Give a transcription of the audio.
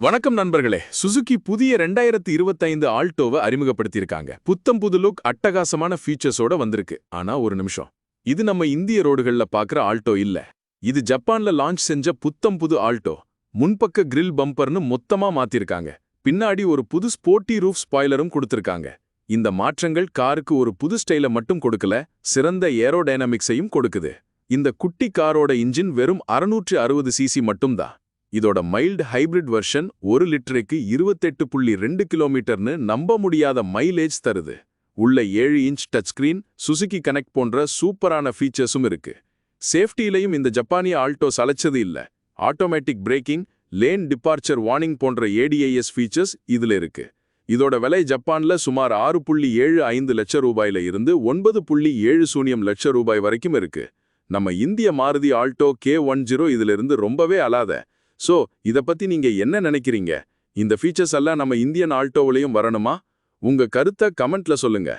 வணக்கம் நண்பர்களே. சுசுகி புதிய ரெண்டாயிரத்தி இருபத்தைந்து ஆல்டோவை அறிமுகப்படுத்தியிருக்காங்க. புத்தம் புது லுக் அட்டகாசமான ஃபீச்சர்ஸோட வந்திருக்கு. ஆனா ஒரு நிமிஷம். இது நம்ம இந்திய ரோடுகள்ல பாக்குற ஆல்டோ இல்ல. இது ஜப்பான்ல லான்ச் செஞ்ச புத்தம் புது ஆல்டோ. முன்பக்க கிரில் பம்பர்னு மொத்தமா மாத்திருக்காங்க. பின்னாடி ஒரு புது ஸ்போர்ட்டி ரூஃப் ஸ்பாய்லரும் கொடுத்திருக்காங்க. இந்த மாற்றங்கள் காருக்கு ஒரு புது ஸ்டைல மட்டும் கொடுக்கல சிறந்த ஏரோடைனமிக்ஸையும் கொடுக்குது. இந்த குட்டி காரோட இன்ஜின் வெறும் அறுநூற்று அறுபது சிசி மட்டும்தான். இதோட மைல்டு ஹைபிரிட் வெர்ஷன் ஒரு லிட்டருக்கு இருபத்தெட்டு புள்ளி ரெண்டு கிலோமீட்டர்னு நம்ப முடியாத மைலேஜ் தருது. உள்ள ஏழு inch touch screen Suzuki connect போன்ற சூப்பரான ஃபீச்சர்ஸும் இருக்கு. சேஃப்டியிலையும் இந்த ஜப்பானிய ஆல்டோ சலைச்சது இல்ல. Automatic braking lane departure warning போன்ற ஏடிஐஎஸ் ஃபீச்சர்ஸ் இதுல இருக்கு. இதோட விலை ஜப்பான்ல சுமார் ஆறு புள்ளி ஏழு ஐந்து லட்சம் ரூபாயில இருந்து ஒன்பது புள்ளி ஏழு சூன்யம் லட்சம் ரூபாய் வரைக்கும் இருக்கு. நம்ம இந்திய Maruti Alto K one zero இதுல இருந்து ரொம்பவே அலாத. சோ இத பத்தி நீங்க என்ன நினைக்கிறீங்க? இந்த ஃபீச்சர்ஸ் எல்லாம் நம்ம இந்தியன் ஆல்டோவிலையும் வரணுமா? உங்க கருத்தை கமெண்ட்ல சொல்லுங்க.